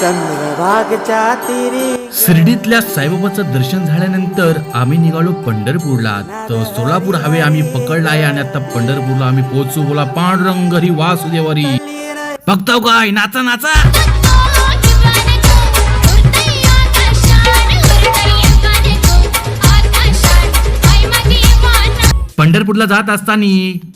चंद्रभागच्या तिरी शिर्डीतल्या साईबाबाचं दर्शन झाल्यानंतर आम्ही निघालो पंढरपूरला तर सोलापूर हवे आम्ही पकडला आहे आणि आता पंढरपूरला आम्ही पोहोचू. बोला पांडुरंग हरी वासुदेवरी. बघताव काय? नाचा नाचा. पंढरपूरला जात असताना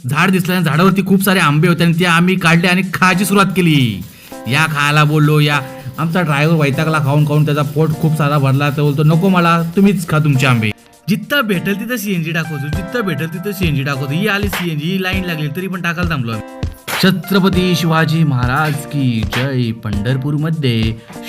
झाड दिसलं आणि झाडावरती खूप सारे आंबे होते आणि ते आम्ही काढले आणि खायची सुरुवात केली. या खायला बोललो या आमचा ड्रायव्हर वैतागला खाऊन खाऊन त्याचा पोट खूप सारा भरला. तर बोलतो नको मला तुम्हीच खा तुमचे आंबे. जिथं भेटेल तिथं सीएनजी टाकवतो जिथं भेटेल तिथं सीएनजी टाकवतो ही आली सीएनजी ही लाईन लागली तरी पण टाकायला थांबलो आम्ही. छत्रपती शिवाजी महाराज की जय. पंढरपूरमध्ये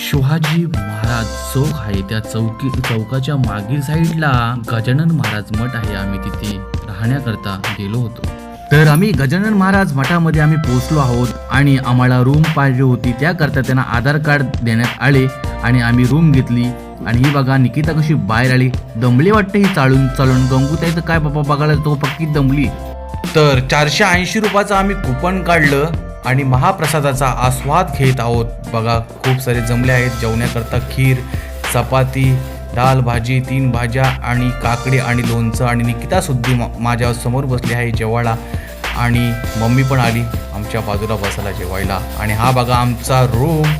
शिवाजी महाराज चौक आहे. त्या चौकी चौकाच्या मागील साईडला गजानन महाराज मठ आहे. आम्ही तिथे राहण्याकरता गेलो होतो. तर आम्ही गजानन महाराज मठामध्ये आम्ही पोहोचलो आहोत आणि आम्हाला रूम पाहिजे होती त्याकरता त्यांना आधार कार्ड देण्यात आले आणि आम्ही रूम घेतली. आणि ही बघा निकिता कशी बाहेर आली. दमली वाटते ही चालून चालून गंगू तर काय बाबा बघायला तो पक्की दमली. तर चारशे ऐंशी रुपयाचं आम्ही कुपन काढलं आणि महाप्रसादाचा आस्वाद घेत आहोत. बघा खूप सारे जमले आहेत. जेवण्याकरता खीर चपाती दाल भाजी तीन भाज्या आणि काकडी आणि लोणचं. आणि निकिता सुद्धी मा- माझ्यासमोर बसली आहे जेवायला. आणि मम्मी पण आली आमच्या बाजूला बसायला जेवायला. आणि हा बघा आमचा रूम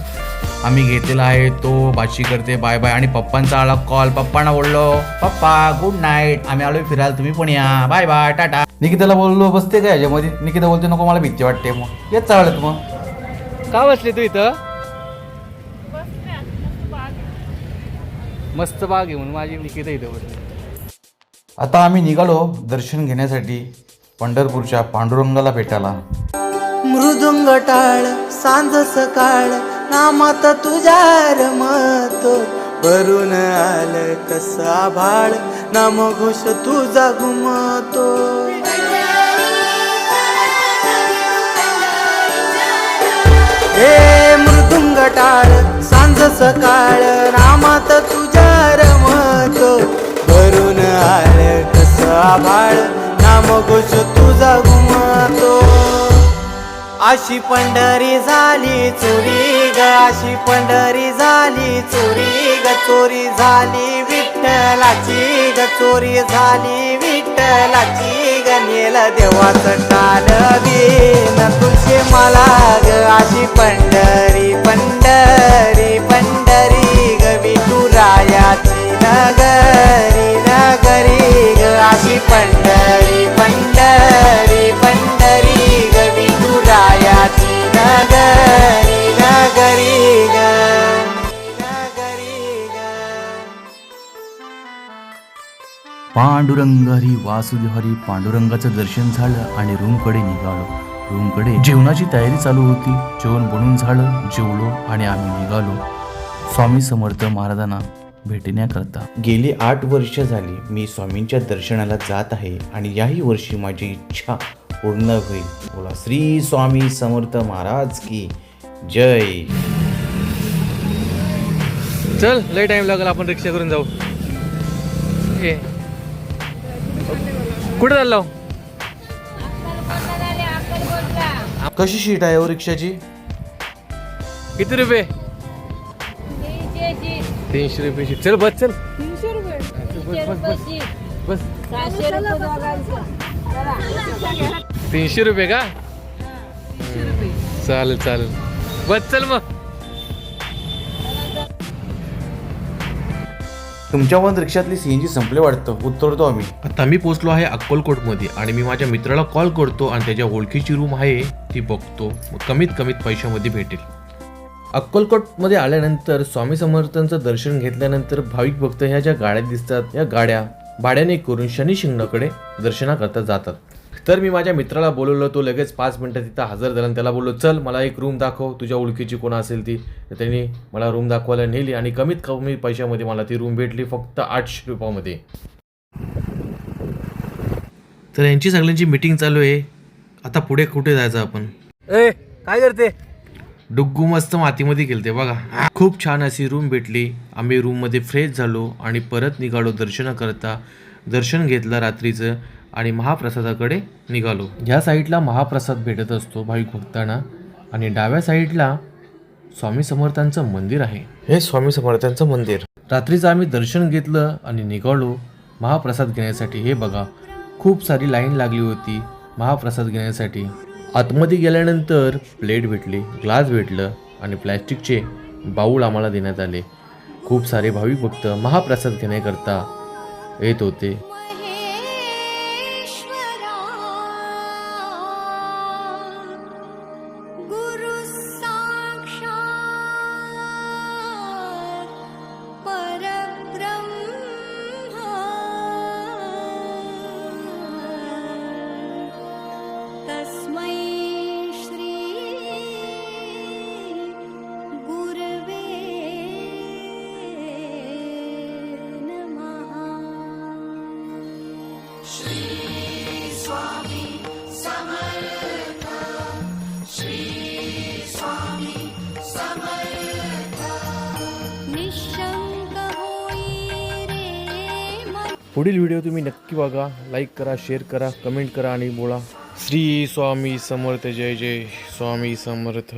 आम्ही घेतलेला आहे तो बाची करते बाय बाय आणि पप्पांचा आला कॉल पप्पांना बोललो पप्पा गुड नाईट आम्ही आलोय फिरायला तुम्ही पण या. Bye bye Tata. निकिताला बोललो बसते काय याच्यामध्ये? निकिता बोलते नको मला भीती वाटते. मग येत चालत मग. का बसले तू इथं? मस्त बाग आहे म्हणून माझी निकिता इथं बसली. आता आम्ही निघालो दर्शन घेण्यासाठी. पंढरपूरच्या पांडुरंगाला भेटायला. मृदुंग टाळ सांज सकाळ नामात तुझ्या रमत. भरून आलं कसा भाळ नाम घोष तुझा घुमतो. अशी पंढरी झाली चोरी ग अशी पंढरी झाली चोरी ग चोरी झाली विठ्ठलाची ग चोरी झाली विठ्ठलाची ग नेल देवाचं टाल न तुझे मला ग अशी पंढरी पंढरी पंढरी ग विठुरायाची नगरी पांडुरंग हरी वासुदेव हरी पांडुरंगाचं दर्शन झालं आणि रूमकडे निघालो. रूमकडे जेवणाची तयारी चालू होती. जेवण बनून झालं जेवलो आणि आम्ही निघालो. स्वामी समर्थ महाराजांना भेटण्याकरता. गेली आठ वर्ष झाली मी स्वामींच्या दर्शनाला जात आहे आणि याही वर्षी माझी इच्छा पूर्ण होईल. बोला श्री स्वामी समर्थ महाराज की जय. चल लय टाइम लागेल आपण रिक्षा करून जाऊ. ए कुठे चाललो कशी शीट आहे हो रिक्षाची? किती रुपये? तीनशे रुपये चल बस चल. तीनशे रुपये तीनशे बस. तीनशे रुपये. का चालेल चालेल. बस चल मग. तुमच्या पण रिक्षातली सीएनजी संपले वाटतं उतरतो आम्ही. आता मी पोचलो आहे अक्कलकोटमध्ये आणि मी माझ्या मित्राला कॉल करतो आणि त्याच्या ओळखीची रूम आहे ती बघतो. मग कमीत कमीत पैशामध्ये भेटेल. अक्कलकोटमध्ये आल्यानंतर स्वामी समर्थांचं दर्शन घेतल्यानंतर भाविक भक्त ह्या ज्या गाड्या दिसतात या गाड्या भाड्याने करून शनी शिंगणाकडे दर्शनाकरता जातात. तर मी माझ्या मित्राला बोलवलं तो लगेच पाच मिनटात तिथं हजर झाला आणि त्याला बोललो चल मला एक रूम दाखव तुझ्या ओळखीची कोण असेल ती. तर त्यांनी मला रूम दाखवायला नेली आणि कमीत कमी पैशामध्ये मला ती रूम भेटली फक्त आठशे रुपयामध्ये. तर यांची सगळ्यांची मीटिंग चालू आहे. आता पुढे कुठे जायचं आपण? ए काय करते? डुग्गू मस्त मातीमध्ये गेलते बघा. खूप छान अशी रूम भेटली. आम्ही रूममध्ये फ्रेश झालो आणि परत निघालो दर्शन करता दर्शन घेतलं रात्रीचं. आणि महाप्रसादाकडे निघालो. ह्या साईडला महाप्रसाद भेटत असतो भाविक भक्तांना आणि डाव्या साईडला स्वामी समर्थांचं मंदिर आहे. हे स्वामी समर्थांचं मंदिर. रात्रीचं आम्ही दर्शन घेतलं आणि निघालो. महाप्रसाद घेण्यासाठी हे बघा खूप सारी लाईन लागली होती. महाप्रसाद घेण्यासाठी. आतमध्ये गेल्यानंतर प्लेट भेटली ग्लास भेटलं आणि प्लॅस्टिकचे बाऊल आम्हाला देण्यात आले. खूप सारे भाविक भक्त महाप्रसाद घेण्याकरता येत होते. नमः निशंक होई रे मन। पुढील व्हिडिओ तुम्ही नक्की बघा. लाईक करा शेअर करा कमेंट करा आणि बोला. श्री स्वामी समर्थ जय जय स्वामी समर्थ.